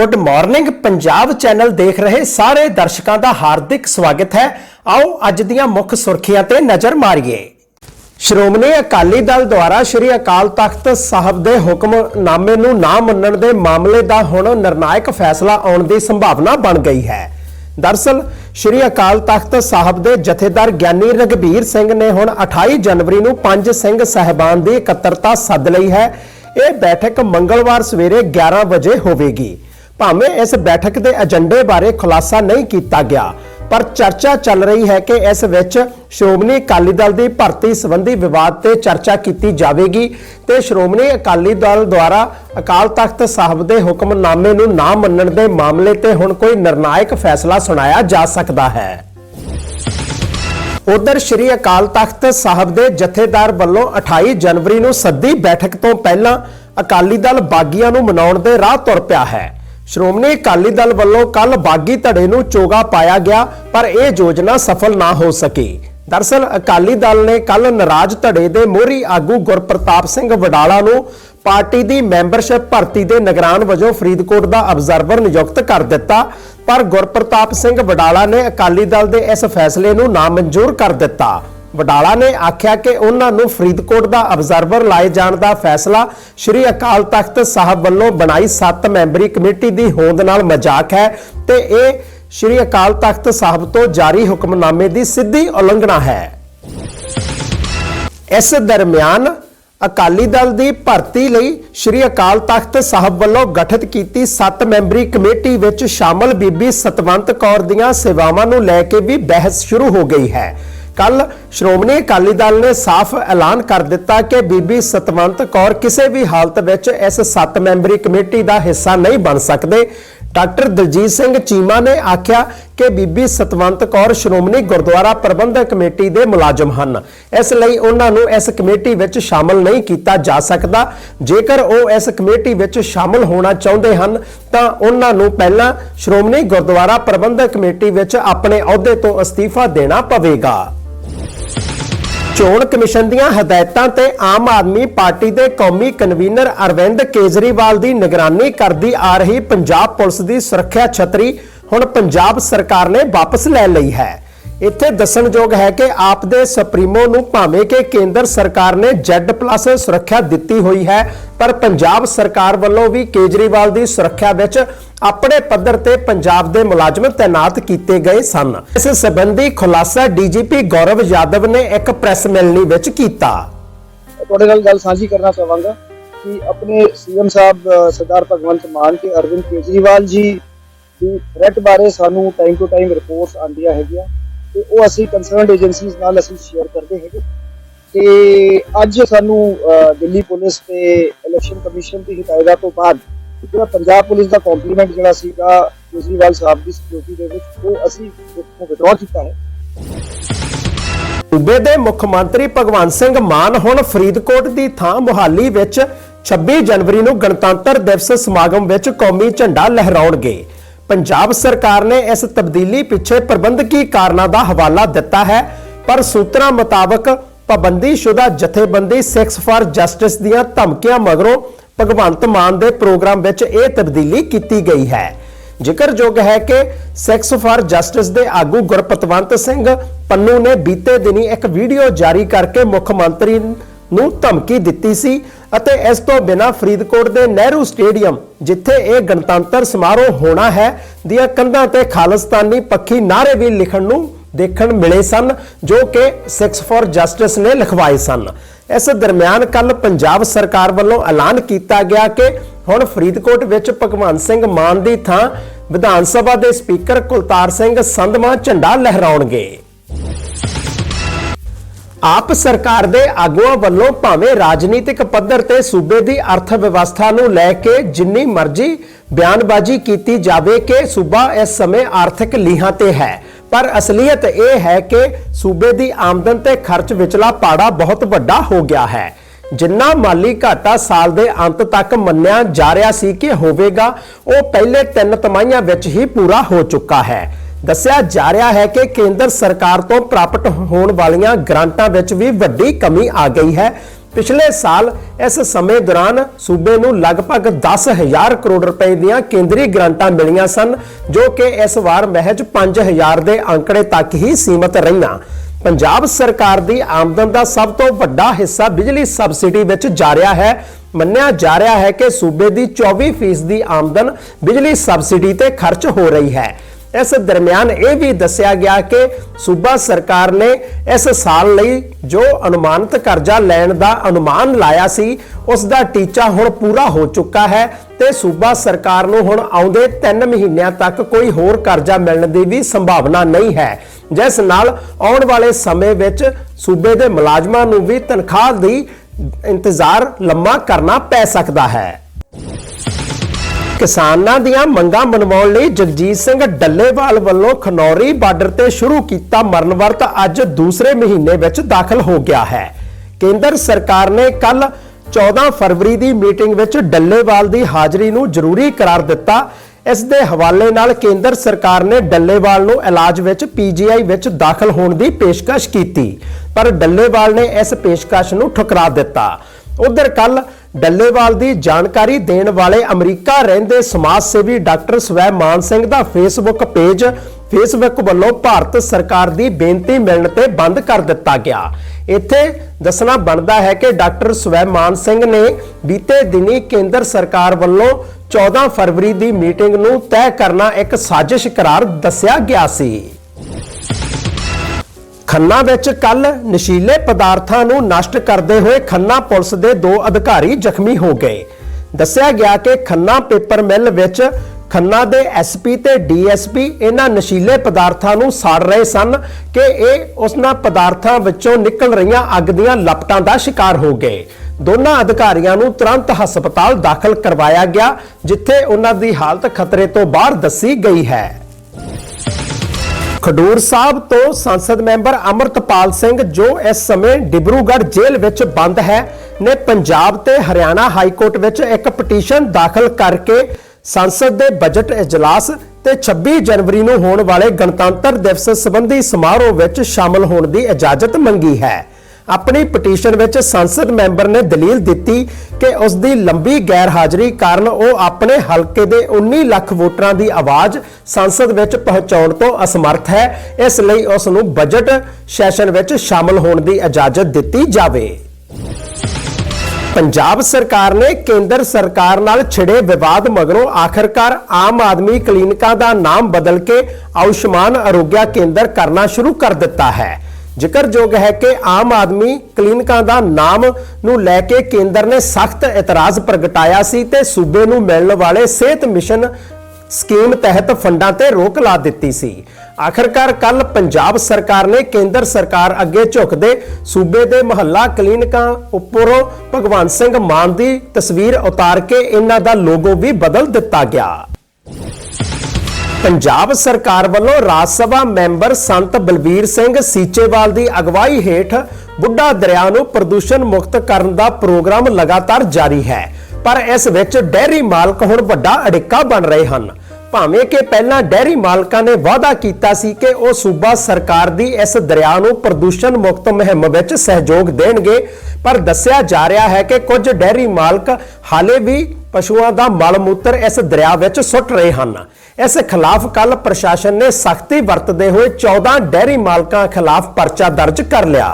Good morning Punjab channel ਦੇਖ ਰਹੇ ਸਾਰੇ ਦਰਸ਼ਕਾਂ ਦਾ ਹਾਰਦਿਕ ਸਵਾਗਤ ਹੈ। ਆਓ ਅੱਜ ਦੀਆਂ ਮੁੱਖ ਸੁਰਖੀਆਂ ਤੇ ਨਜ਼ਰ ਮਾਰੀਏ। ਸ਼੍ਰੋਮਣੀ ਅਕਾਲੀ ਦਲ ਦੁਆਰਾ ਸ਼੍ਰੀ ਅਕਾਲ ਤਖਤ ਸਾਹਿਬ ਦੇ ਹੁਕਮਨਾਮੇ ਨੂੰ ਨਾ ਮੰਨਣ ਦੇ ਮਾਮਲੇ ਦਾ ਹੁਣ ਨਿਰਣਾਇਕ ਫੈਸਲਾ ਆਉਣ ਦੀ ਸੰਭਾਵਨਾ ਬਣ ਗਈ ਹੈ। ਦਰਸਲ, ਸ਼੍ਰੀ ਅਕਾਲ ਤਖਤ ਸਾਹਿਬ ਦੇ ਜਥੇਦਾਰ ਗਿਆਨੀ ਰਗਵੀਰ ਸਿੰਘ ਨੇ ਹੁਣ 28 ਜਨਵਰੀ ਨੂੰ ਪੰਜ ਸਿੰਘ ਸਹਿਬਾਨ ਦੀ ਇਕੱਤਰਤਾ ਸੱਦ ਲਈ ਹੈ। ਇਹ ਬੈਠਕ ਮੰਗਲਵਾਰ ਸਵੇਰੇ 11 ਵਜੇ ਹੋਵੇਗੀ। ਭਾਵੇਂ ਇਸ ਬੈਠਕ ਦੇ ਏਜੰਡੇ ਬਾਰੇ ਖੁਲਾਸਾ ਨਹੀਂ ਕੀਤਾ ਗਿਆ, ਪਰ ਚਰਚਾ ਚੱਲ ਰਹੀ ਹੈ ਕਿ ਇਸ ਵਿੱਚ ਸ਼੍ਰੋਮਣੀ ਅਕਾਲੀ ਦਲ ਦੀ ਭਰਤੀ ਸੰਬੰਧੀ ਵਿਵਾਦ ਤੇ ਚਰਚਾ ਕੀਤੀ ਜਾਵੇਗੀ ਤੇ ਸ਼੍ਰੋਮਣੀ ਅਕਾਲੀ ਦਲ ਦੁਆਰਾ ਅਕਾਲ ਤਖਤ ਸਾਹਿਬ ਦੇ ਹੁਕਮਨਾਮੇ ਨੂੰ ਨਾ ਮੰਨਣ ਦੇ ਮਾਮਲੇ ਤੇ ਹੁਣ ਕੋਈ ਨਿਰਣਾਇਕ ਫੈਸਲਾ ਸੁਣਾਇਆ ਜਾ ਸਕਦਾ ਹੈ। ਉਧਰ ਸ਼੍ਰੀ ਅਕਾਲ ਤਖਤ ਸਾਹਿਬ ਦੇ ਜਥੇਦਾਰ ਵੱਲੋਂ 28 ਜਨਵਰੀ ਨੂੰ ਸੱਦੀ ਬੈਠਕ ਤੋਂ ਪਹਿਲਾਂ ਅਕਾਲੀ ਦਲ ਬਾਗੀਆਂ ਨੂੰ ਮਨਾਉਣ ਦੇ ਰਾਹ ਤੁਰ ਪਿਆ ਹੈ। ਸ਼੍ਰੋਮਣੀ ਅਕਾਲੀ ਦਲ ਵੱਲੋਂ ਕੱਲ ਬਾਗੀ ਧੜੇ ਨੂੰ ਚੋਗਾ ਪਾਇਆ ਗਿਆ, ਪਰ ਇਹ ਯੋਜਨਾ ਸਫਲ ਨਾ ਹੋ ਸਕੀ। ਦਰਸਲ, ਅਕਾਲੀ ਦਲ ਨੇ ਕੱਲ ਨਰਾਜ ਧੜੇ ਦੇ ਮੋਹਰੀ ਆਗੂ ਗੁਰਪ੍ਰਤਾਪ ਸਿੰਘ ਵਡਾਲਾ ਨੂੰ ਪਾਰਟੀ ਦੀ ਮੈਂਬਰਸ਼ਿਪ ਭਰਤੀ ਦੇ ਨਿਗਰਾਨ ਵਜੋਂ ਫਰੀਦਕੋਟ ਦਾ ਅਬਜ਼ਰਵਰ ਨਿਯੁਕਤ ਕਰ ਦਿੱਤਾ, ਪਰ ਗੁਰਪ੍ਰਤਾਪ ਸਿੰਘ ਵਡਾਲਾ ਨੇ ਅਕਾਲੀ ਦਲ ਦੇ ਇਸ ਫੈਸਲੇ ਨੂੰ ਨਾਮਨਜ਼ੂਰ ਕਰ ਦਿੱਤਾ। ਵਡਾਲਾ ਨੇ ਆਖਿਆ ਕਿ ਉਹਨਾਂ ਨੂੰ ਫਰੀਦਕੋਟ ਦਾ ਅਬਜ਼ਰਵਰ ਲਾਏ ਜਾਣ ਦਾ ਫੈਸਲਾ ਸ਼੍ਰੀ ਅਕਾਲ ਤਖਤ ਸਾਹਿਬ ਵੱਲੋਂ ਬਣਾਈ 7 ਮੈਂਬਰੀ ਕਮੇਟੀ ਦੀ ਹੋਂਦ ਨਾਲ ਮਜ਼ਾਕ ਹੈ ਤੇ ਇਹ ਸ਼੍ਰੀ ਅਕਾਲ ਤਖਤ ਸਾਹਿਬ ਤੋਂ ਜਾਰੀ ਹੁਕਮਨਾਮੇ ਦੀ ਸਿੱਧੀ ਉਲੰਘਣਾ ਹੈ। ਇਸ ਦਰਮਿਆਨ ਅਕਾਲੀ ਦਲ ਦੀ ਭਰਤੀ ਲਈ ਸ਼੍ਰੀ ਅਕਾਲ ਤਖਤ ਸਾਹਿਬ ਵੱਲੋਂ ਗਠਿਤ ਕੀਤੀ 7 ਮੈਂਬਰੀ ਕਮੇਟੀ ਵਿੱਚ ਸ਼ਾਮਲ ਬੀਬੀ ਸਤਵੰਤ ਕੌਰ ਦੀਆਂ ਸੇਵਾਵਾਂ ਨੂੰ ਲੈ ਕੇ ਵੀ ਬਹਿਸ ਸ਼ੁਰੂ ਹੋ ਗਈ ਹੈ। ਕੱਲ ਸ਼੍ਰੋਮਣੀ ਅਕਾਲੀ ਦਲ ਨੇ ਸਾਫ਼ ਐਲਾਨ ਕਰ ਦਿੱਤਾ ਕਿ ਬੀਬੀ ਸਤਵੰਤ ਕੌਰ ਕਿਸੇ ਵੀ ਹਾਲਤ ਵਿੱਚ ਇਸ 7 ਮੈਂਬਰੀ ਕਮੇਟੀ ਦਾ ਹਿੱਸਾ ਨਹੀਂ ਬਣ ਸਕਦੇ। ਡਾਕਟਰ ਦਲਜੀਤ ਸਿੰਘ ਚੀਮਾ ਨੇ ਆਖਿਆ ਕਿ ਬੀਬੀ ਸਤਵੰਤ ਕੌਰ ਸ਼੍ਰੋਮਣੀ ਗੁਰਦੁਆਰਾ ਪ੍ਰਬੰਧਕ ਕਮੇਟੀ ਦੇ ਮੁਲਾਜ਼ਮ ਹਨ। ਇਸ ਲਈ ਉਹਨਾਂ ਨੂੰ ਇਸ ਕਮੇਟੀ ਵਿੱਚ ਸ਼ਾਮਲ ਨਹੀਂ ਕੀਤਾ ਜਾ ਸਕਦਾ। ਜੇਕਰ ਉਹ ਇਸ ਕਮੇਟੀ ਵਿੱਚ ਸ਼ਾਮਲ ਹੋਣਾ ਚਾਹੁੰਦੇ ਹਨ, ਤਾਂ ਉਹਨਾਂ ਨੂੰ ਪਹਿਲਾਂ ਸ਼੍ਰੋਮਣੀ ਗੁਰਦੁਆਰਾ ਪ੍ਰਬੰਧਕ ਕਮੇਟੀ ਵਿੱਚ ਆਪਣੇ ਅਹੁਦੇ ਤੋਂ ਅਸਤੀਫਾ ਦੇਣਾ ਪਵੇਗਾ। ਚੋਣ ਕਮਿਸ਼ਨ ਦੀਆਂ ਹਦਾਇਤਾਂ ਤੇ ਆਮ ਆਦਮੀ ਪਾਰਟੀ ਦੇ ਕੌਮੀ ਕਨਵੀਨਰ ਅਰਵਿੰਦ ਕੇਜਰੀਵਾਲ ਦੀ ਨਿਗਰਾਨੀ ਕਰਦੀ ਆ ਰਹੀ ਪੰਜਾਬ ਪੁਲਿਸ ਦੀ ਸੁਰੱਖਿਆ ਛਤਰੀ ਹੁਣ ਪੰਜਾਬ ਸਰਕਾਰ ਨੇ ਵਾਪਸ ਲੈ ਲਈ ਹੈ। ਇੱਥੇ ਦੱਸਣਯੋਗ ਹੈ ਕਿ ਆਪ ਦੇ ਸੁਪਰੀਮੋ ਨੂੰ ਭਾਵੇਂ ਕਿ ਕੇਂਦਰ ਸਰਕਾਰ ਨੇ Z+ ਸੁਰੱਖਿਆ ਦਿੱਤੀ ਹੋਈ ਹੈ, ਪਰ ਪੰਜਾਬ ਸਰਕਾਰ ਵੱਲੋਂ ਵੀ ਕੇਜਰੀਵਾਲ ਦੀ ਸੁਰੱਖਿਆ ਵਿੱਚ ਆਪਣੇ ਪੱਧਰ ਤੇ ਪੰਜਾਬ ਦੇ ਮੁਲਾਜ਼ਮ ਤਾਇਨਾਤ ਕੀਤੇ ਗਏ ਸਨ। ਇਸ ਸੰਬੰਧੀ ਖੁਲਾਸਾ ਡੀਜੀਪੀ ਗੌਰਵ ਯਾਦਵ ਨੇ ਇੱਕ ਪ੍ਰੈਸ ਮਿਲਣੀ ਵਿੱਚ ਕੀਤਾ। ਤੁਹਾਡੇ ਨਾਲ ਗੱਲ ਸਾਂਝੀ ਕਰਨਾ ਚਾਹਾਂਗਾ ਕਿ ਆਪਣੇ ਸੀਐਮ ਸਾਹਿਬ ਸਰਦਾਰ ਭਗਵੰਤ ਮਾਨ ਤੇ ਅਰਵਿੰਦ ਕੇਜਰੀਵਾਲ ਜੀ ਦੀ ਥ੍ਰੈਟ ਬਾਰੇ ਸਾਨੂੰ ਟਾਈਮ ਟੂ ਟਾਈਮ ਰਿਪੋਰਟਸ ਆਉਂਦੀਆਂ ਹੈਗੀਆਂ। ਤੇ ਉਹ ਅਸੀਂ ਕੰਸਰਨਡ ਏਜੰਸੀਜ਼ ਨਾਲ ਅਸੀਂ ਸ਼ੇਅਰ ਕਰਦੇ ਹੈਗੇ। ਤੇ ਅੱਜ ਸਾਨੂੰ ਦਿੱਲੀ ਪੁਲਿਸ ਤੇ ਇਲੈਕਸ਼ਨ ਕਮਿਸ਼ਨ ਦੀ ਹਦਾਇਤਾਂ ਤੋਂ ਬਾਅਦ ਜਿਹੜਾ ਪੰਜਾਬ ਪੁਲਿਸ ਦਾ ਕੰਪਲੀਮੈਂਟ ਜਿਹੜਾ ਸੀਗਾ ਕੇਜਰੀਵਾਲ ਸਾਹਿਬ ਦੀ ਸਿਕਿਉਰਿਟੀ ਦੇ ਵਿੱਚ, ਉਹ ਅਸੀਂ ਵਿਡਰਾਅ ਕੀਤਾ ਹੈ। ਸੂਬੇ ਦੇ ਮੁੱਖ ਮੰਤਰੀ ਭਗਵੰਤ ਸਿੰਘ ਮਾਨ ਹੁਣ ਫਰੀਦਕੋਟ ਦੀ ਥਾਂ ਮੁਹਾਲੀ ਵਿੱਚ 26 ਜਨਵਰੀ ਨੂੰ ਗਣਤੰਤਰ ਦਿਵਸ ਸਮਾਗਮ ਵਿੱਚ ਕੌਮੀ ਝੰਡਾ ਲਹਿਰਾਉਣਗੇ। ਪੰਜਾਬ ਸਰਕਾਰ ਨੇ ਇਸ ਤਬਦੀਲੀ ਪਿੱਛੇ ਪ੍ਰਬੰਧਕੀ ਕਾਰਨਾਂ ਦਾ ਹਵਾਲਾ ਦਿੱਤਾ ਹੈ, ਪਰ ਸੂਤਰਾਂ ਮੁਤਾਬਕ ਪਾਬੰਦੀਸ਼ੁਦਾ ਜਥੇਬੰਦੀ ਸਿਕਸ ਫਾਰ ਜਸਟਿਸ ਦੀਆਂ ਧਮਕੀਆਂ ਮਗਰੋਂ ਭਗਵੰਤ ਮਾਨ ਦੇ ਪ੍ਰੋਗਰਾਮ ਵਿੱਚ ਇਹ ਤਬਦੀਲੀ ਕੀਤੀ ਗਈ ਹੈ। ਜ਼ਿਕਰਯੋਗ ਹੈ ਕਿ ਸੈਕਸ ਫਾਰ ਜਸਟਿਸ ਦੇ ਆਗੂ ਗੁਰਪਤਵੰਤ ਸਿੰਘ ਪੰਨੂ ਨੇ ਬੀਤੇ ਦਿਨੀ ਇੱਕ ਵੀਡੀਓ ਜਾਰੀ ਕਰਕੇ ਮੁੱਖ ਮੰਤਰੀ ਨੂੰ ਧਮਕੀ ਦਿੱਤੀ ਸੀ ਅਤੇ ਇਸ ਤੋਂ ਬਿਨਾਂ ਫਰੀਦਕੋਟ ਦੇ ਨਹਿਰੂ ਸਟੇਡੀਅਮ, ਜਿੱਥੇ ਇਹ ਗਣਤੰਤਰ ਸਮਾਰੋਹ ਹੋਣਾ ਹੈ, ਦੀਆਂ ਕੰਧਾਂ ਤੇ ਖਾਲਿਸਤਾਨੀ ਪੱਖੀ ਨਾਅਰੇ ਵੀ ਲਿਖਣ ਨੂੰ ਦੇਖਣ ਮਿਲੇ ਸਨ, ਜੋ ਕਿ ਸਿਕਸ ਫਾਰ ਜਸਟਿਸ ਨੇ ਲਿਖਵਾਏ ਸਨ। ਇਸ ਦਰਮਿਆਨ ਕੱਲ ਪੰਜਾਬ ਸਰਕਾਰ ਵੱਲੋਂ ਐਲਾਨ ਕੀਤਾ ਗਿਆ ਕਿ ਹੁਣ ਫਰੀਦਕੋਟ ਵਿੱਚ ਭਗਵੰਤ ਸਿੰਘ ਮਾਨ ਦੀ ਥਾਂ ਵਿਧਾਨ ਸਭਾ ਦੇ ਸਪੀਕਰ ਕੁਲਤਾਰ ਸਿੰਘ ਸੰਧਮਾ ਝੰਡਾ ਲਹਿਰਾਉਣਗੇ। ਆਪ ਸਰਕਾਰ ਦੇ ਆਗੂਆਂ ਵੱਲੋਂ ਭਾਵੇਂ ਰਾਜਨੀਤਿਕ ਪੱਧਰ ਤੇ ਸੂਬੇ ਦੀ ਅਰਥ ਵਿਵਸਥਾ ਨੂੰ ਲੈ ਕੇ ਜਿੰਨੀ ਮਰਜ਼ੀ ਬਿਆਨਬਾਜ਼ੀ ਕੀਤੀ ਜਾਵੇ ਕਿ ਸੂਬਾ ਇਸ ਸਮੇਂ ਆਰਥਿਕ ਲੀਹਾਂ ਤੇ ਹੈ, ਪਰ ਅਸਲੀਅਤ ਇਹ ਹੈ ਕਿ ਸੂਬੇ ਦੀ ਆਮਦਨ ਤੇ ਖਰਚ ਵਿਚਲਾ ਪਾੜਾ ਬਹੁਤ ਵੱਡਾ ਹੋ ਗਿਆ ਹੈ। ਜਿੰਨਾ ਮਾਲੀ ਘਾਟਾ ਸਾਲ ਦੇ ਅੰਤ ਤੱਕ ਮੰਨਿਆ ਜਾ ਰਿਹਾ ਸੀ ਕਿ ਹੋਵੇਗਾ, ਉਹ ਪਹਿਲੇ ਤਿੰਨ ਤਿਮਾਹੀਆਂ ਵਿੱਚ ਹੀ ਪੂਰਾ ਹੋ ਚੁੱਕਾ ਹੈ। ਦੱਸਿਆ ਜਾ ਰਿਹਾ ਹੈ ਕਿ ਕੇਂਦਰ ਸਰਕਾਰ ਤੋਂ ਪ੍ਰਾਪਤ ਹੋਣ ਵਾਲੀਆਂ ਗ੍ਰਾਂਟਾਂ ਵਿੱਚ ਵੀ ਵੱਡੀ ਕਮੀ ਆ ਗਈ ਹੈ। ਪਿਛਲੇ ਸਾਲ ਇਸ ਸਮੇਂ ਦੌਰਾਨ ਸੂਬੇ ਨੂੰ ਲਗਭਗ 10000 ਕਰੋੜ ਰੁਪਏ ਦੀਆਂ ਕੇਂਦਰੀ ਗ੍ਰਾਂਟਾਂ ਮਿਲੀਆਂ ਸਨ, ਜੋ ਕਿ ਇਸ ਵਾਰ ਮਹਿਜ 5000 ਦੇ ਅੰਕੜੇ ਤੱਕ ਹੀ ਸੀਮਤ ਰਹੀਆਂ। ਪੰਜਾਬ ਸਰਕਾਰ ਦੀ ਆਮਦਨ ਦਾ ਸਭ ਤੋਂ ਵੱਡਾ ਹਿੱਸਾ ਬਿਜਲੀ ਸਬਸਿਡੀ ਵਿੱਚ ਜਾ ਰਿਹਾ ਹੈ। ਮੰਨਿਆ ਜਾ ਰਿਹਾ ਹੈ ਕਿ ਸੂਬੇ ਦੀ 24% ਦੀ ਆਮਦਨ ਬਿਜਲੀ ਸਬਸਿਡੀ ਤੇ ਖਰਚ ਹੋ ਰਹੀ ਹੈ। ਇਸ ਦਰਮਿਆਨ ਇਹ ਵੀ ਦੱਸਿਆ ਗਿਆ ਕਿ ਸੂਬਾ ਸਰਕਾਰ ਨੇ ਇਸ ਸਾਲ ਲਈ ਜੋ ਅਨੁਮਾਨਿਤ ਕਰਜ਼ਾ ਲੈਣ ਦਾ ਅਨੁਮਾਨ ਲਾਇਆ ਸੀ, ਉਸ ਦਾ ਟੀਚਾ ਹੁਣ ਪੂਰਾ ਹੋ ਚੁੱਕਾ ਹੈ ਤੇ ਸੂਬਾ ਸਰਕਾਰ ਨੂੰ ਹੁਣ ਆਉਂਦੇ 3 ਮਹੀਨਿਆਂ ਤੱਕ ਕੋਈ ਹੋਰ ਕਰਜ਼ਾ ਮਿਲਣ ਦੀ ਵੀ ਸੰਭਾਵਨਾ ਨਹੀਂ ਹੈ। ਜਿਸ ਨਾਲ ਆਉਣ ਵਾਲੇ ਸਮੇਂ ਵਿੱਚ ਸੂਬੇ ਦੇ ਮੁਲਾਜ਼ਮਾਂ ਨੂੰ ਵੀ ਤਨਖਾਹ ਦੀ ਇੰਤਜ਼ਾਰ ਲੰਮਾ ਕਰਨਾ ਪੈ ਸਕਦਾ ਹੈ। ਕਿਸਾਨਾਂ ਦੀਆਂ ਮੰਗਾਂ ਮਨਵਾਉਣ ਲਈ ਜਗਜੀਤ ਸਿੰਘ ਡੱਲੇਵਾਲ ਵੱਲੋਂ ਖਨੌਰੀ ਬਾਰਡਰ ਤੇ ਸ਼ੁਰੂ ਕੀਤਾ ਮਰਨ ਵਰਤ ਅੱਜ ਦੂਸਰੇ ਮਹੀਨੇ ਵਿੱਚ ਦਾਖਲ ਹੋ ਗਿਆ ਹੈ। ਕੇਂਦਰ ਸਰਕਾਰ ਨੇ ਕੱਲ 14 ਫਰਵਰੀ ਦੀ ਮੀਟਿੰਗ ਵਿੱਚ ਡੱਲੇਵਾਲ ਦੀ ਹਾਜ਼ਰੀ ਨੂੰ ਜ਼ਰੂਰੀ ਕਰਾਰ ਦਿੱਤਾ। ਇਸ ਦੇ ਹਵਾਲੇ ਨਾਲ ਕੇਂਦਰ ਸਰਕਾਰ ਨੇ ਡੱਲੇਵਾਲ ਨੂੰ ਇਲਾਜ ਵਿੱਚ ਪੀਜੀਆਈ ਵਿੱਚ ਦਾਖਲ ਹੋਣ ਦੀ ਪੇਸ਼ਕਸ਼ ਕੀਤੀ, ਪਰ ਡੱਲੇਵਾਲ ਨੇ ਇਸ ਪੇਸ਼ਕਸ਼ ਨੂੰ ਠੁਕਰਾ ਦਿੱਤਾ। ਉਧਰ ਕੱਲ ਡੱਲੇਵਾਲ ਦੀ ਜਾਣਕਾਰੀ ਦੇਣ ਵਾਲੇ ਅਮਰੀਕਾ ਰਹਿੰਦੇ ਸਮਾਜ ਸੇਵੀ ਡਾਕਟਰ ਸਵੈ ਮਾਨ ਸਿੰਘ ਦਾ ਫੇਸਬੁੱਕ ਪੇਜ ਫੇਸਬੁੱਕ ਵੱਲੋਂ ਭਾਰਤ ਸਰਕਾਰ ਦੀ ਬੇਨਤੀ ਮਿਲਣ ਤੇ ਬੰਦ ਕਰ ਦਿੱਤਾ ਗਿਆ। ਇੱਥੇ ਦੱਸਣਾ ਬਣਦਾ ਹੈ ਕਿ ਡਾਕਟਰ ਸਵੈ ਮਾਨ ਸਿੰਘ ਨੇ ਬੀਤੇ ਦਿਨੀ ਕੇਂਦਰ ਸਰਕਾਰ ਵੱਲੋਂ 14 ਫਰਵਰੀ ਦੀ ਮੀਟਿੰਗ ਨੂੰ ਤੈਅ ਕਰਨਾ ਇੱਕ ਸਾਜ਼ਿਸ਼ ਕਰਾਰ ਦੱਸਿਆ ਗਿਆ ਸੀ। ਖੰਨਾ ਵਿੱਚ ਕੱਲ ਨਸ਼ੀਲੇ ਪਦਾਰਥਾਂ ਨੂੰ ਨਸ਼ਟ ਕਰਦੇ ਹੋਏ ਖੰਨਾ ਪੁਲਿਸ ਦੇ ਦੋ ਅਧਿਕਾਰੀ ਜ਼ਖਮੀ ਹੋ ਗਏ। ਦੱਸਿਆ ਗਿਆ ਕਿ ਖੰਨਾ ਪੇਪਰ ਮਿਲ ਵਿੱਚ ਖੰਨਾ ਦੇ ਐਸਪੀ ਤੇ ਡੀਐਸਪੀ ਇਹਨਾਂ ਨਸ਼ੀਲੇ ਪਦਾਰਥਾਂ ਨੂੰ ਸਾੜ ਰਹੇ ਸਨ ਕਿ ਇਹ ਉਸਨਾਂ ਪਦਾਰਥਾਂ ਵਿੱਚੋਂ ਨਿਕਲ ਰਹੀਆਂ ਅੱਗ ਦੀਆਂ ਲਪਟਾਂ ਦਾ ਸ਼ਿਕਾਰ ਹੋ ਗਏ। ਦੋਨਾਂ ਅਧਿਕਾਰੀਆਂ ਨੂੰ ਤੁਰੰਤ ਹਸਪਤਾਲ ਦਾਖਲ ਕਰਵਾਇਆ ਗਿਆ, ਜਿੱਥੇ ਉਹਨਾਂ ਦੀ ਹਾਲਤ ਖਤਰੇ ਤੋਂ ਬਾਹਰ ਦੱਸੀ ਗਈ ਹੈ। ਖਡੂਰ ਸਾਹਿਬ ਤੋਂ ਸੰਸਦ ਮੈਂਬਰ ਅਮਰਤਪਾਲ ਸਿੰਘ, ਜੋ ਇਸ ਸਮੇਂ ਡਿਬਰੂਗੜ੍ਹ ਜੇਲ੍ਹ ਵਿੱਚ ਬੰਦ ਹੈ, ਨੇ ਪੰਜਾਬ ਤੇ ਹਰਿਆਣਾ ਹਾਈ ਕੋਰਟ ਵਿੱਚ ਇੱਕ ਪਟੀਸ਼ਨ ਦਾਖਲ ਕਰਕੇ ਸੰਸਦ ਦੇ ਬਜਟ ਇਜਲਾਸ ਤੇ 26 ਜਨਵਰੀ ਨੂੰ ਹੋਣ ਵਾਲੇ ਗਣਤੰਤਰ ਦਿਵਸ ਸੰਬੰਧੀ ਸਮਾਰੋਹ ਵਿੱਚ ਸ਼ਾਮਲ ਹੋਣ ਦੀ ਇਜਾਜ਼ਤ ਮੰਗੀ ਹੈ। ਆਪਣੀ ਪਟੀਸ਼ਨ ਵਿੱਚ ਸੰਸਦ ਮੈਂਬਰ ਨੇ ਦਲੀਲ ਦਿੱਤੀ ਕਿ ਉਸ ਦੀ ਲੰਬੀ ਗੈਰ ਹਾਜ਼ਰੀ ਕਾਰਨ ਉਹ ਆਪਣੇ ਹਲਕੇ ਦੇ 19 ਲੱਖ ਵੋਟਰਾਂ ਦੀ ਆਵਾਜ਼ ਸੰਸਦ ਵਿੱਚ ਪਹੁੰਚਾਉਣ ਤੋਂ ਅਸਮਰਥ ਹੈ। ਇਸ ਲਈ ਉਸ ਨੂੰ ਬਜਟ ਸੈਸ਼ਨ ਵਿੱਚ ਸ਼ਾਮਲ ਹੋਣ ਦੀ ਇਜਾਜ਼ਤ ਦਿੱਤੀ ਜਾਵੇ। ਪੰਜਾਬ ਸਰਕਾਰ ਨੇ ਕੇਂਦਰ ਸਰਕਾਰ ਨਾਲ ਛਿੜੇ ਵਿਵਾਦ ਮਗਰੋਂ ਆਖਰਕਾਰ ਆਮ ਆਦਮੀ ਕਲੀਨਿਕਾਂ ਦਾ ਨਾਮ ਬਦਲ ਕੇ ਆਯੁਸ਼ਮਾਨ ਅਰੋਗਿਆ ਕੇਂਦਰ ਕਰਨਾ ਸ਼ੁਰੂ ਕਰ ਦਿੱਤਾ ਹੈ। ਜ਼ਿਕਰਯੋਗ ਹੈ ਕਿ ਆਮ ਆਦਮੀ ਕਲੀਨਿਕਾਂ ਦਾ ਨਾਮ ਨੂੰ ਲੈ ਕੇ ਕੇਂਦਰ ਨੇ ਸਖਤ ਇਤਰਾਜ਼ ਪ੍ਰਗਟਾਇਆ ਸੀ ਤੇ ਸੂਬੇ ਨੂੰ ਮਿਲਣ ਵਾਲੇ ਸਿਹਤ ਮਿਸ਼ਨ ਸਕੀਮ ਤਹਿਤ ਫੰਡਾਂ ਤੇ ਰੋਕ ਲਾ ਦਿੱਤੀ ਸੀ। ਆਖਰਕਾਰ ਕੱਲ ਪੰਜਾਬ ਸਰਕਾਰ ਨੇ ਕੇਂਦਰ ਸਰਕਾਰ ਅੱਗੇ ਝੁਕਦੇ ਸੂਬੇ ਦੇ ਮਹੱਲਾ ਕਲੀਨਿਕਾਂ ਉੱਪਰੋਂ ਭਗਵੰਤ ਸਿੰਘ ਮਾਨ ਦੀ ਤਸਵੀਰ ਉਤਾਰ ਕੇ ਇਹਨਾਂ ਦਾ ਲੋਗੋ ਵੀ ਬਦਲ ਦਿੱਤਾ ਗਿਆ। ਪੰਜਾਬ ਸਰਕਾਰ ਵੱਲੋਂ ਰਾਜ ਸਭਾ ਮੈਂਬਰ ਸੰਤ ਬਲਬੀਰ ਸਿੰਘ ਸੀਚੇਵਾਲ ਦੀ ਅਗਵਾਈ ਹੇਠ ਬੁੱਢਾ ਦਰਿਆ ਨੂੰ ਪ੍ਰਦੂਸ਼ਣ ਮੁਕਤ ਕਰਨ ਦਾ ਪ੍ਰੋਗਰਾਮ ਲਗਾਤਾਰ ਜਾਰੀ ਹੈ। ਪਰ ਇਸ ਵਿੱਚ ਡੈਰੀ ਮਾਲਕ ਹੁਣ ਵੱਡਾ ਅੜਿੱਕਾ ਬਣ ਰਹੇ ਹਨ। ਭਾਵੇਂ ਕਿ ਪਹਿਲਾਂ ਡੈਰੀ ਮਾਲਕਾਂ ਨੇ ਵਾਅਦਾ ਕੀਤਾ ਸੀ ਕਿ ਉਹ ਸੂਬਾ ਸਰਕਾਰ ਦੀ ਇਸ ਦਰਿਆ ਨੂੰ ਪ੍ਰਦੂਸ਼ਣ ਮੁਕਤ ਮੁਹਿੰਮ ਵਿੱਚ ਸਹਿਯੋਗ ਦੇਣਗੇ, ਪਰ ਦੱਸਿਆ ਜਾ ਰਿਹਾ ਹੈ ਕਿ ਕੁਝ ਡੈਰੀ ਮਾਲਕ ਹਾਲੇ ਵੀ ਪਸ਼ੂਆਂ ਦਾ ਮਲ ਮੂਤਰ ਇਸ ਦਰਿਆ ਵਿੱਚ ਸੁੱਟ ਰਹੇ ਹਨ। ਇਸ ਖਿਲਾਫ ਕੱਲ ਪ੍ਰਸ਼ਾਸਨ ਨੇ ਸਖਤੀ ਵਰਤਦੇ ਹੋਏ 14 ਡੈਰੀ ਮਾਲਕਾਂ ਖਿਲਾਫ ਪਰਚਾ ਦਰਜ ਕਰ ਲਿਆ।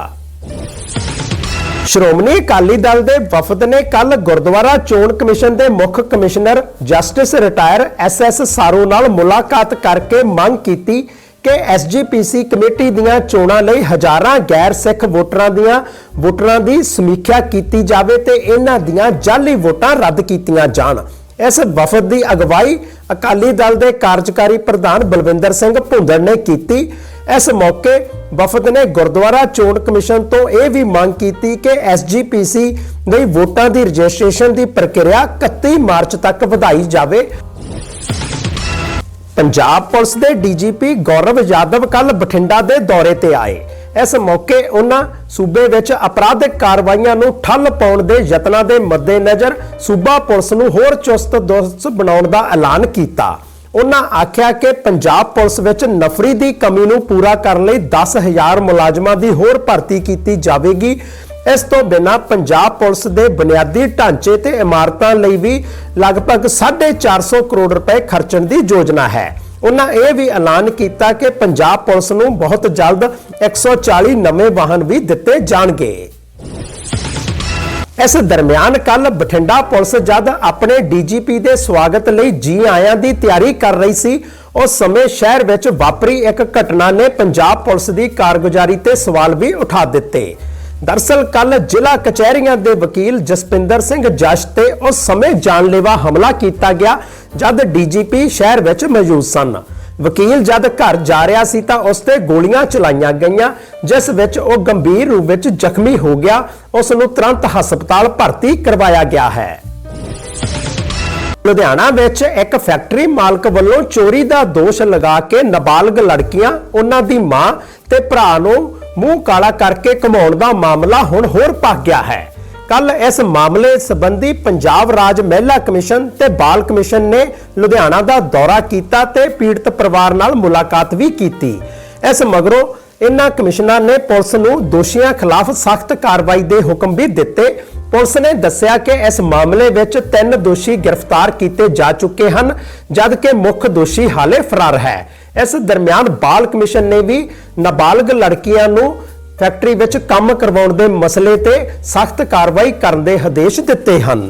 ਸ਼੍ਰੋਮਣੀ ਅਕਾਲੀ ਦਲ ਦੇ ਵਫਦ ਨੇ ਕੱਲ ਗੁਰਦੁਆਰਾ ਚੋਣ ਕਮਿਸ਼ਨ ਦੇ ਮੁੱਖ commissioner justice retire S S Saru ਨਾਲ ਮੁਲਾਕਾਤ ਕਰਕੇ ਮੰਗ ਕੀਤੀ ਕਿ ਐਸਜੀਪੀਸੀ ਕਮੇਟੀ ਦੀਆਂ ਚੋਣਾਂ ਲਈ ਹਜ਼ਾਰਾਂ ਗੈਰ ਸਿੱਖ ਵੋਟਰਾਂ ਦੀਆਂ ਵੋਟਰਾਂ ਦੀ ਸਮੀਖਿਆ ਕੀਤੀ ਜਾਵੇ ਤੇ ਇਹਨਾਂ ਦੀਆਂ ਜਾਲੀ ਵੋਟਾਂ ਰੱਦ ਕੀਤੀਆਂ ਜਾਣ। ਇਸ ਵਫਦ ਦੀ ਅਗਵਾਈ ਅਕਾਲੀ ਦਲ ਦੇ ਕਾਰਜਕਾਰੀ ਪ੍ਰਧਾਨ ਬਲਵਿੰਦਰ ਸਿੰਘ ਭੁੰਦੜ ਨੇ ਕੀਤੀ। ਇਸ ਮੌਕੇ ਵਫਦ ਨੇ ਗੁਰਦੁਆਰਾ ਚੋਣ ਕਮਿਸ਼ਨ ਤੋਂ ਇਹ ਵੀ ਮੰਗ ਕੀਤੀ ਕਿ ਐਸਜੀਪੀਸੀ ਲਈ ਵੋਟਾਂ ਦੀ ਰਜਿਸਟ੍ਰੇਸ਼ਨ ਦੀ ਪ੍ਰਕਿਰਿਆ 31 ਮਾਰਚ ਤੱਕ ਵਧਾਈ ਜਾਵੇ। ਪੰਜਾਬ ਪੁਲਿਸ ਦੇ ਡੀਜੀਪੀ ਗੌਰਵ ਯਾਦਵ ਕੱਲ ਬਠਿੰਡਾ ਦੇ ਦੌਰੇ ਤੇ ਆਏ। ਇਸ ਮੌਕੇ ਉਹਨਾਂ ਸੂਬੇ ਵਿੱਚ ਅਪਰਾਧਿਕ ਕਾਰਵਾਈਆਂ ਨੂੰ ਠੱਲ ਪਾਉਣ ਦੇ ਯਤਨਾਂ ਦੇ ਮੱਦੇਨਜ਼ਰ ਸੂਬਾ ਪੁਲਿਸ ਨੂੰ ਹੋਰ ਚੁਸਤ ਦੁਰਸਤ ਬਣਾਉਣ ਦਾ ਐਲਾਨ ਕੀਤਾ। ਉਹਨਾਂ ਆਖਿਆ ਕਿ ਪੰਜਾਬ ਪੁਲਿਸ ਵਿੱਚ ਨਫਰੀ ਦੀ ਕਮੀ ਨੂੰ ਪੂਰਾ ਕਰਨ ਲਈ 10000 ਮੁਲਾਜ਼ਮਾਂ ਦੀ ਹੋਰ ਭਰਤੀ ਕੀਤੀ ਜਾਵੇਗੀ। ਇਸ ਤੋਂ ਬਿਨਾਂ ਪੰਜਾਬ ਪੁਲਿਸ ਦੇ ਬੁਨਿਆਦੀ ਢਾਂਚੇ ਤੇ ਇਮਾਰਤਾਂ ਲਈ ਵੀ ਲਗਭਗ 450 ਕਰੋੜ ਰੁਪਏ ਖਰਚਣ ਦੀ ਯੋਜਨਾ ਹੈ। ਉਹਨਾਂ ਇਹ ਵੀ ਐਲਾਨ ਕੀਤਾ ਕਿ ਪੰਜਾਬ ਪੁਲਿਸ ਨੂੰ ਬਹੁਤ ਜਲਦ 140 ਨਵੇਂ ਵਾਹਨ ਵੀ ਦਿੱਤੇ ਜਾਣਗੇ। ਇਸ ਦਰਮਿਆਨ ਕੱਲ ਬਠਿੰਡਾ ਪੁਲਿਸ ਜਦ ਆਪਣੇ ਡੀਜੀਪੀ ਦੇ ਸਵਾਗਤ ਲਈ ਜੀ ਆਇਆਂ ਦੀ ਤਿਆਰੀ ਕਰ ਰਹੀ ਸੀ, ਉਸ ਸਮੇਂ ਸ਼ਹਿਰ ਵਿੱਚ ਵਾਪਰੀ ਇੱਕ ਘਟਨਾ ਨੇ ਪੰਜਾਬ ਪੁਲਿਸ ਦੀ ਕਾਰਗੁਜ਼ਾਰੀ ਤੇ ਸਵਾਲ ਵੀ ਉਠਾ ਦਿੱਤੇ। ਦਰਸਲ ਕੱਲ ਜ਼ਿਲ੍ਹਾ ਕਚਹਿਰੀਆਂ ਦੇ ਵਕੀਲ ਜਸਪਿੰਦਰ ਸਿੰਘ ਜਸ਼ ਤੇ ਉਸ ਸਮੇਂ ਜਾਨਲੇਵਾ ਹਮਲਾ ਕੀਤਾ ਗਿਆ, ਜਦ ਡੀਜੀਪੀ ਸ਼ਹਿਰ ਵਿੱਚ ਮੌਜੂਦ ਸਨ। ਵਕੀਲ ਜਦ ਘਰ ਜਾ ਰਿਹਾ ਸੀ ਤਾਂ ਉਸ ਤੇ ਗੋਲੀਆਂ ਚਲਾਈਆਂ ਗਈਆਂ, ਜਿਸ ਵਿੱਚ ਉਹ ਗੰਭੀਰ ਰੂਪ ਵਿੱਚ ਜ਼ਖਮੀ ਹੋ ਗਿਆ। ਉਸ ਨੂੰ ਤੁਰੰਤ ਹਸਪਤਾਲ ਭਰਤੀ ਕਰਵਾਇਆ ਗਿਆ ਹੈ। ਲੁਧਿਆਣਾ ਵਿੱਚ ਇੱਕ ਫੈਕਟਰੀ ਮਾਲਕ ਵੱਲੋਂ ਚੋਰੀ ਦਾ ਦੋਸ਼ ਲਗਾ ਕੇ ਨਾਬਾਲਗ ਲੜਕੀਆਂ, ਉਹਨਾਂ ਦੀ ਮਾਂ ਤੇ ਭਰਾ ਨੂੰ ਮੂੰਹ ਕਾਲਾ ਕਰਕੇ ਕਮਾਉਣ ਦਾ ਮਾਮਲਾ ਹੁਣ ਹੋਰ ਭਖ ਗਿਆ ਹੈ। ਕੱਲ ਇਸ ਮਾਮਲੇ ਸੰਬੰਧੀ ਪੰਜਾਬ ਰਾਜ ਮਹਿਲਾ ਕਮਿਸ਼ਨ ਤੇ ਬਾਲ ਕਮਿਸ਼ਨ ਨੇ ਲੁਧਿਆਣਾ ਦਾ ਦੌਰਾ ਕੀਤਾ ਤੇ ਪੀੜਤ ਪਰਿਵਾਰ ਨਾਲ ਮੁਲਾਕਾਤ ਵੀ ਕੀਤੀ। ਇਸ ਮਗਰੋਂ ਇਨ੍ਹਾਂ ਕਮਿਸ਼ਨਰ ਨੇ ਪੁਲਿਸ ਨੂੰ ਦੋਸ਼ੀਆਂ ਖਿਲਾਫ ਸਖਤ ਕਾਰਵਾਈ ਦੇ ਹੁਕਮ ਵੀ ਦਿੱਤੇ। ਪੁਲਿਸ ਨੇ ਦੱਸਿਆ ਕਿ ਇਸ ਮਾਮਲੇ ਵਿੱਚ ਤਿੰਨ ਦੋਸ਼ੀ ਗ੍ਰਿਫਤਾਰ ਕੀਤੇ ਜਾ ਚੁੱਕੇ ਹਨ, ਜਦਕਿ ਮੁੱਖ ਦੋਸ਼ੀ ਹਾਲੇ ਫਰਾਰ ਹੈ। ਇਸ ਦਰਮਿਆਨ ਬਾਲ ਕਮਿਸ਼ਨ ਨੇ ਵੀ ਨਾਬਾਲਗ ਲੜਕੀਆਂ ਨੂੰ ਫੈਕਟਰੀ ਵਿੱਚ ਕੰਮ ਕਰਵਾਉਣ ਦੇ ਮਸਲੇ ਤੇ ਸਖਤ ਕਾਰਵਾਈ ਕਰਨ ਦੇ ਆਦੇਸ਼ ਦਿੱਤੇ ਹਨ।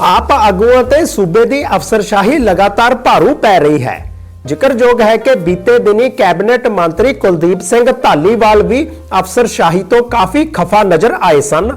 ਆਪ ਆਗੂਆਂ ਤੇ ਸੂਬੇ ਦੀ ਅਫਸਰਸ਼ਾਹੀ ਲਗਾਤਾਰ ਭਾਰੂ ਪੈ ਰਹੀ ਹੈ। ਜ਼ਿਕਰਯੋਗ ਹੈ ਕਿ ਬੀਤੇ ਦਿਨੀ ਕੈਬਨਿਟ ਮੰਤਰੀ ਕੁਲਦੀਪ ਸਿੰਘ ਧਾਲੀਵਾਲ ਵੀ ਅਫਸਰਸ਼ਾਹੀ ਤੋਂ ਕਾਫੀ ਖਫਾ ਨਜ਼ਰ ਆਏ ਸਨ।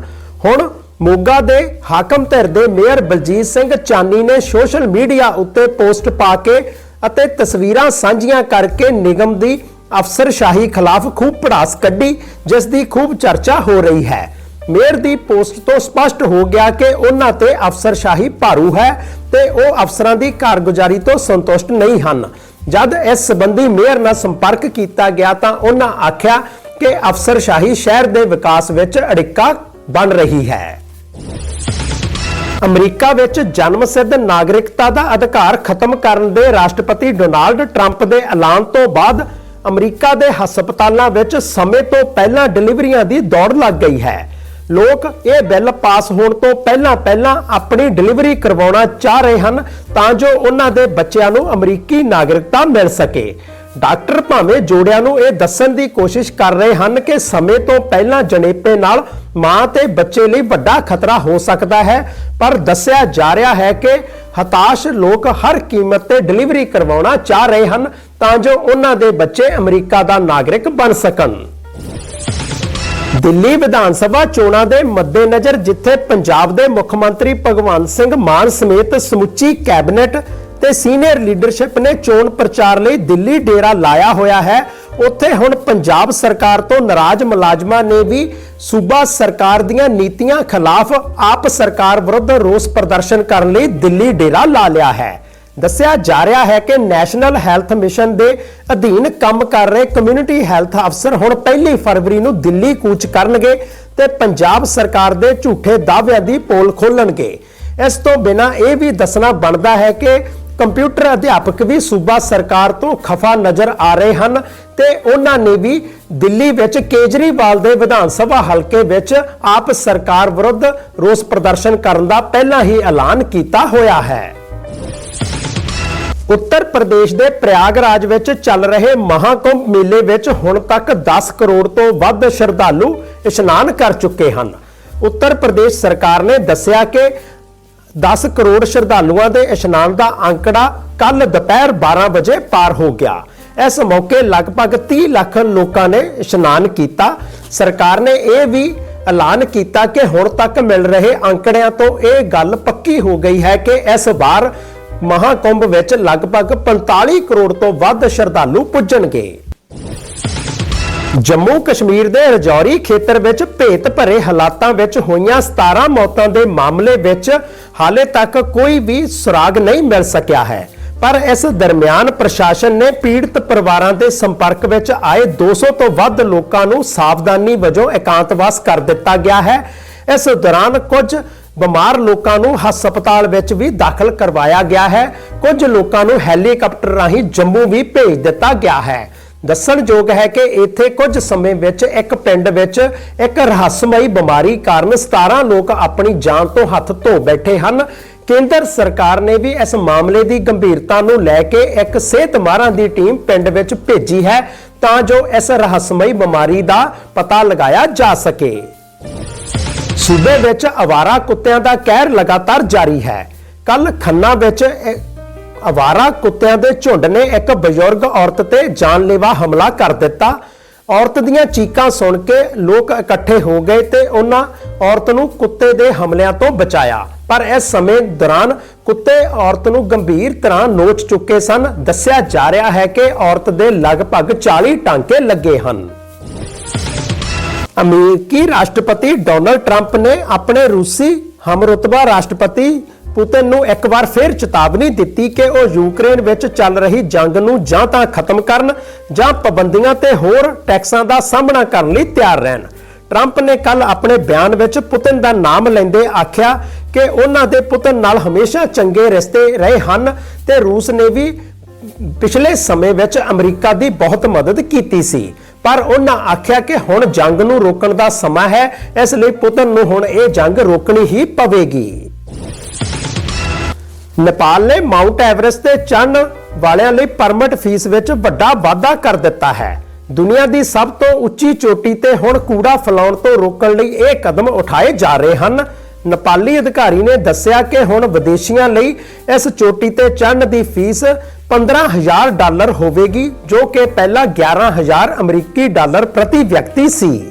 ਹੁਣ ਮੋਗਾ ਦੇ ਹਾਕਮ ਧਿਰ ਦੇ ਮੇਅਰ ਬਲਜੀਤ ਸਿੰਘ ਚਾਨੀ ਨੇ ਸੋਸ਼ਲ ਮੀਡੀਆ ਉੱਤੇ ਪੋਸਟ ਪਾ ਕੇ ਅਤੇ ਤਸਵੀਰਾਂ ਸਾਂਝੀਆਂ ਕਰਕੇ ਨਿਗਮ ਦੀ ਅਫਸਰਸ਼ਾਹੀ ਖਿਲਾਫ ਖੂਬ ਪੜਾਸ ਕੱਢੀ, ਜਿਸ ਦੀ ਖੂਬ ਚਰਚਾ ਹੋ ਰਹੀ ਹੈ। ਮੇਅਰ ਦੀ ਪੋਸਟ ਤੋਂ ਸਪਸ਼ਟ ਹੋ ਗਿਆ ਕਿ ਉਹਨਾਂ ਤੇ ਅਫਸਰਸ਼ਾਹੀ ਭਾਰੂ ਹੈ ਤੇ ਉਹ ਅਫਸਰਾਂ ਦੀ ਕਾਰਗੁਜ਼ਾਰੀ ਤੋਂ ਸੰਤੁਸ਼ਟ ਨਹੀਂ ਹਨ। ਜਦ ਇਸ ਸੰਬੰਧੀ ਮੇਅਰ ਨਾਲ ਸੰਪਰਕ ਕੀਤਾ ਗਿਆ ਤਾਂ ਉਹਨਾਂ ਆਖਿਆ ਕਿ ਅਫਸਰਸ਼ਾਹੀ ਸ਼ਹਿਰ ਦੇ ਵਿਕਾਸ ਵਿੱਚ ਅੜਿੱਕਾ ਬਣ ਰਹੀ ਹੈ। ਅਮਰੀਕਾ ਵਿੱਚ ਜਨਮ ਸਿੱਧ ਨਾਗਰਿਕਤਾ ਦਾ ਅਧਿਕਾਰ ਖਤਮ ਕਰਨ ਦੇ ਰਾਸ਼ਟਰਪਤੀ ਡੋਨਾਲਡ ਟਰੰਪ ਦੇ ਐਲਾਨ ਤੋਂ ਬਾਅਦ ਅਮਰੀਕਾ ਦੇ ਹਸਪਤਾਲਾਂ ਵਿੱਚ ਸਮੇਂ ਤੋਂ ਪਹਿਲਾਂ ਡਿਲੀਵਰੀਆਂ ਦੀ ਦੌੜ ਲੱਗ ਗਈ ਹੈ। ਲੋਕ ਇਹ ਬਿੱਲ ਪਾਸ ਹੋਣ ਤੋਂ ਪਹਿਲਾਂ ਪਹਿਲਾਂ ਆਪਣੀ ਡਿਲੀਵਰੀ ਕਰਵਾਉਣਾ ਚਾਹ ਰਹੇ ਹਨ ਤਾਂ ਜੋ ਉਹਨਾਂ ਦੇ ਬੱਚਿਆਂ ਨੂੰ ਅਮਰੀਕੀ ਨਾਗਰਿਕਤਾ ਮਿਲ ਸਕੇ। ਡਾਕਟਰ ਭਾਵੇਂ ਜੋੜਿਆਂ ਨੂੰ ਇਹ ਦੱਸਣ ਦੀ ਕੋਸ਼ਿਸ਼ ਕਰ ਰਹੇ ਹਨ ਕਿ ਸਮੇਂ ਤੋਂ ਪਹਿਲਾਂ ਜਣੇਪੇ ਨਾਲ ਮਾਂ ਤੇ ਬੱਚੇ ਲਈ ਵੱਡਾ ਖਤਰਾ ਹੋ ਸਕਦਾ ਹੈ, ਪਰ ਦੱਸਿਆ ਜਾ ਰਿਹਾ ਹੈ ਕਿ ਹਤਾਸ਼ ਲੋਕ ਹਰ ਕੀਮਤ ਤੇ ਡਿਲੀਵਰੀ ਕਰਵਾਉਣਾ ਚਾਹ ਰਹੇ ਹਨ ਤਾਂ ਜੋ ਉਹਨਾਂ ਦੇ ਬੱਚੇ ਅਮਰੀਕਾ ਦਾ ਨਾਗਰਿਕ ਬਣ ਸਕਣ। ਦਿੱਲੀ ਵਿਧਾਨ ਸਭਾ ਚੋਣਾਂ ਦੇ ਮੱਦੇਨਜ਼ਰ ਜਿੱਥੇ ਪੰਜਾਬ ਦੇ ਮੁੱਖ ਮੰਤਰੀ ਭਗਵੰਤ ਸਿੰਘ ਮਾਨ ਸਮੇਤ ਸਮੁੱਚੀ ਕੈਬਨਿਟ ਤੇ ਸੀਨੀਅਰ ਲੀਡਰਸ਼ਿਪ ਨੇ ਚੋਣ ਪ੍ਰਚਾਰ ਲਈ ਦਿੱਲੀ ਡੇਰਾ ਲਾਇਆ ਹੋਇਆ ਹੈ। ਉੱਥੇ ਹੁਣ ਪੰਜਾਬ ਸਰਕਾਰ ਤੋਂ ਨਾਰਾਜ਼ ਮੁਲਾਜ਼ਮਾਂ ਨੇ ਵੀ ਸੂਬਾ ਸਰਕਾਰ ਦੀਆਂ ਨੀਤੀਆਂ ਖਿਲਾਫ ਆਪ ਸਰਕਾਰ ਵਿਰੁੱਧ ਰੋਸ ਪ੍ਰਦਰਸ਼ਨ ਕਰਨ ਲਈ ਦਿੱਲੀ ਡੇਰਾ ਲਾ ਲਿਆ ਹੈ। ਦੱਸਿਆ ਜਾ ਰਿਹਾ ਹੈ ਕਿ ਨੈਸ਼ਨਲ ਹੈਲਥ ਮਿਸ਼ਨ ਦੇ ਅਧੀਨ ਕੰਮ ਕਰ ਰਹੇ ਕਮਿਊਨਿਟੀ ਹੈਲਥ ਅਫਸਰ ਹੁਣ 1 ਫਰਵਰੀ ਨੂੰ ਦਿੱਲੀ ਕੂਚ ਕਰਨਗੇ ਤੇ ਪੰਜਾਬ ਸਰਕਾਰ ਦੇ ਝੂਠੇ ਦਾਅਵਿਆਂ ਦੀ ਪੋਲ ਖੋਲਣਗੇ। ਇਸ ਤੋਂ ਬਿਨਾਂ ਇਹ ਵੀ ਦੱਸਣਾ ਬਣਦਾ ਹੈ ਕਿ ਕੰਪਿਊਟਰ ਅਧਿਆਪਕ ਵੀ ਸੂਬਾ ਸਰਕਾਰ ਤੋਂ ਖਫਾ ਨਜ਼ਰ ਆ ਰਹੇ ਹਨ ਤੇ ਉਹਨਾਂ ਨੇ ਵੀ ਦਿੱਲੀ ਵਿੱਚ ਕੇਜਰੀਵਾਲ ਦੇ ਵਿਧਾਨ ਸਭਾ ਹਲਕੇ ਵਿੱਚ ਆਪ ਸਰਕਾਰ ਵਿਰੁੱਧ ਰੋਸ ਪ੍ਰਦਰਸ਼ਨ ਕਰਨ ਦਾ ਪਹਿਲਾਂ ਹੀ ਐਲਾਨ ਕੀਤਾ ਹੋਇਆ ਹੈ। ਉੱਤਰ ਪ੍ਰਦੇਸ਼ ਦੇ ਪ੍ਰਯਾਗਰਾਜ ਵਿੱਚ ਚੱਲ ਰਹੇ ਮਹਾਕੁੰਭ ਮੇਲੇ ਵਿੱਚ ਹੁਣ ਤੱਕ 10 ਕਰੋੜ ਤੋਂ ਵੱਧ ਸ਼ਰਧਾਲੂ ਇਸ਼ਨਾਨ ਕਰ ਚੁੱਕੇ ਹਨ। ਉੱਤਰ ਪ੍ਰਦੇਸ਼ ਸਰਕਾਰ ਨੇ ਦੱਸਿਆ ਕਿ 10 ਕਰੋੜ ਸ਼ਰਧਾਲੂਆਂ ਦੇ ਇਸ਼ਨਾਨ ਦਾ ਅੰਕੜਾ ਕੱਲ ਦੁਪਹਿਰ 12 ਵਜੇ ਪਾਰ ਹੋ ਗਿਆ। ਇਸ ਮੌਕੇ ਲਗਭਗ 30 ਲੱਖ ਲੋਕਾਂ ਨੇ ਇਸ਼ਨਾਨ ਕੀਤਾ। ਸਰਕਾਰ ਨੇ ਇਹ ਵੀ ਐਲਾਨ ਕੀਤਾ ਕਿ ਹੁਣ ਤੱਕ ਮਿਲ ਰਹੇ ਅੰਕੜਿਆਂ ਤੋਂ ਇਹ ਗੱਲ ਪੱਕੀ ਹੋ ਗਈ ਹੈ ਕਿ ਇਸ ਵਾਰ ਮਹਾਕੁੰਭ ਵਿੱਚ ਲਗਭਗ 45 ਕਰੋੜ ਤੋਂ ਵੱਧ ਸ਼ਰਧਾਲੂ ਪੁੱਜਣਗੇ। ਜੰਮੂ ਕਸ਼ਮੀਰ ਦੇ ਰਜੌਰੀ ਖੇਤਰ ਵਿੱਚ ਭੇਤ ਭਰੇ ਹਾਲਾਤਾਂ ਵਿੱਚ ਹੋਈਆਂ 17 ਮੌਤਾਂ ਦੇ ਮਾਮਲੇ ਵਿੱਚ ਹਾਲੇ ਤੱਕ ਕੋਈ ਵੀ ਸੁਰਾਗ ਨਹੀਂ ਮਿਲ ਸਕਿਆ ਹੈ। ਪਰ ਇਸ ਦਰਮਿਆਨ ਪ੍ਰਸ਼ਾਸਨ ਨੇ ਪੀੜਤ ਪਰਿਵਾਰਾਂ ਦੇ ਸੰਪਰਕ ਵਿੱਚ ਆਏ 200 ਤੋਂ ਵੱਧ ਲੋਕਾਂ ਨੂੰ ਸਾਵਧਾਨੀ ਵਜੋਂ ਇਕਾਂਤਵਾਸ ਕਰ ਦਿੱਤਾ ਗਿਆ ਹੈ। ਇਸ ਦੌਰਾਨ ਕੁਝ ਬਿਮਾਰ ਲੋਕਾਂ ਨੂੰ ਹਸਪਤਾਲ ਵਿੱਚ ਵੀ ਦਾਖਲ ਕਰਵਾਇਆ ਗਿਆ ਹੈ। ਕੁਝ ਲੋਕਾਂ ਨੂੰ ਹੈਲੀਕਾਪਟਰ ਰਾਹੀਂ ਜੰਮੂ ਵੀ ਭੇਜ ਦਿੱਤਾ ਗਿਆ ਹੈ। ਦੱਸਣਯੋਗ ਹੈ ਕਿ ਇੱਥੇ ਕੁਝ ਸਮੇਂ ਵਿੱਚ ਇੱਕ ਪਿੰਡ ਵਿੱਚ ਇੱਕ ਰਹੱਸਮਈ ਬਿਮਾਰੀ ਕਾਰਨ 17 ਲੋਕ ਆਪਣੀ ਜਾਨ ਤੋਂ ਹੱਥ ਧੋ ਬੈਠੇ ਹਨ। ਕੇਂਦਰ ਸਰਕਾਰ ਨੇ ਵੀ ਇਸ ਮਾਮਲੇ ਦੀ ਗੰਭੀਰਤਾ ਨੂੰ ਲੈ ਕੇ ਇੱਕ ਸਿਹਤ ਮਾਹਰਾਂ ਦੀ ਟੀਮ ਪਿੰਡ ਵਿੱਚ ਭੇਜੀ ਹੈ ਤਾਂ ਜੋ ਇਸ ਰਹੱਸਮਈ ਬਿਮਾਰੀ ਦਾ ਪਤਾ ਲਗਾਇਆ ਜਾ ਸਕੇ। ਸੂਬੇ ਵਿੱਚ ਅਵਾਰਾ ਕੁੱਤਿਆਂ ਦਾ ਕਹਿਰ ਲਗਾਤਾਰ ਜਾਰੀ ਹੈ। ਕੱਲ ਖੰਨਾ ਵਿੱਚ ਇ- ਕੁੱਤਿਆਂ ਦੇ ਝੁੰਡ ਨੇ ਇੱਕ ਬਜ਼ੁਰਗ ਔਰਤ ਤੇ ਜਾਨਲੇਵਾ ਹਮਲਾ ਕਰ ਦਿੱਤਾ। ਔਰਤ ਦੀਆਂ ਚੀਕਾਂ ਸੁਣ ਕੇ ਲੋਕ ਇਕੱਠੇ ਹੋ ਗਏ ਤੇ ਉਹਨਾਂ ਔਰਤ ਨੂੰ ਕੁੱਤੇ ਦੇ ਹਮਲਿਆਂ ਤੋਂ ਬਚਾਇਆ। ਪਰ ਇਸ ਸਮੇਂ ਦੌਰਾਨ ਕੁੱਤੇ ਔਰਤ ਨੂੰ ਗੰਭੀਰ ਤਰ੍ਹਾਂ ਨੋਚ ਚੁੱਕੇ ਸਨ। ਦੱਸਿਆ ਜਾ ਰਿਹਾ ਹੈ ਕਿ ਔਰਤ ਦੇ ਲਗਭਗ 40 ਟਾਂਕੇ ਲੱਗੇ ਹਨ। ਅਮਰੀਕੀ ਰਾਸ਼ਟਰਪਤੀ ਡੋਨਲਡ ਟਰੰਪ ਨੇ ਆਪਣੇ ਰੂਸੀ ਹਮਰੁਤਬਾ ਰਾਸ਼ਟਰਪਤੀ ਪੁਤਿਨ ਨੂੰ ਇੱਕ ਵਾਰ ਫਿਰ ਚੇਤਾਵਨੀ ਦਿੱਤੀ ਕਿ ਉਹ ਯੂਕਰੇਨ ਵਿੱਚ ਚੱਲ ਰਹੀ ਜੰਗ ਨੂੰ ਜਾਂ ਤਾਂ ਖਤਮ ਕਰਨ ਜਾਂ ਪਾਬੰਦੀਆਂ ਤੇ ਹੋਰ ਟੈਕਸਾਂ ਦਾ ਸਾਹਮਣਾ ਕਰਨ ਲਈ ਤਿਆਰ ਰਹਿਣ। ਟਰੰਪ ਨੇ ਕੱਲ ਆਪਣੇ ਬਿਆਨ ਵਿੱਚ ਪੁਤਿਨ ਦਾ ਨਾਮ ਲੈਂਦੇ ਆਖਿਆ ਕਿ ਉਹਨਾਂ ਦੇ ਪੁਤਿਨ ਨਾਲ ਹਮੇਸ਼ਾ ਚੰਗੇ ਰਿਸ਼ਤੇ ਰਹੇ ਹਨ ਤੇ ਰੂਸ ਨੇ ਵੀ ਪਿਛਲੇ ਸਮੇਂ ਵਿੱਚ ਅਮਰੀਕਾ ਦੀ ਬਹੁਤ ਮਦਦ ਕੀਤੀ ਸੀ। ਪਰ ਉਹਨਾਂ ਆਖਿਆ ਕਿ ਹੁਣ ਜੰਗ ਨੂੰ ਰੋਕਣ ਦਾ ਸਮਾਂ ਹੈ, ਇਸ ਲਈ ਪੁਤਨ ਨੂੰ ਹੁਣ ਇਹ ਜੰਗ ਰੋਕਣੀ ਹੀ ਪਵੇਗੀ। ਨੇਪਾਲ ਨੇ ਮਾਊਂਟ ਐਵਰੈਸਟ ਤੇ ਚੜ੍ਹਨ ਵਾਲਿਆਂ ਲਈ ਪਰਮਿਟ ਫੀਸ ਵਿੱਚ ਵੱਡਾ ਵਾਧਾ ਕਰ ਦਿੱਤਾ ਹੈ। ਦੁਨੀਆ ਦੀ ਸਭ ਤੋਂ ਉੱਚੀ ਚੋਟੀ ਤੇ ਹੁਣ ਕੂੜਾ ਫੈਲਾਉਣ ਤੋਂ ਰੋਕਣ ਲਈ ਇਹ ਕਦਮ ਉਠਾਏ ਜਾ ਰਹੇ ਹਨ। ਨੇਪਾਲੀ ਅਧਿਕਾਰੀ ਨੇ ਦੱਸਿਆ ਕਿ ਹੁਣ ਵਿਦੇਸ਼ੀਆਂ ਲਈ ਇਸ ਚੋਟੀ ਤੇ ਚੜ੍ਹਨ ਦੀ ਫੀਸ 15000 ਡਾਲਰ ਹੋਵੇਗੀ, ਜੋ ਕਿ ਪਹਿਲਾਂ 11000 ਅਮਰੀਕੀ ਡਾਲਰ ਪ੍ਰਤੀ ਵਿਅਕਤੀ ਸੀ।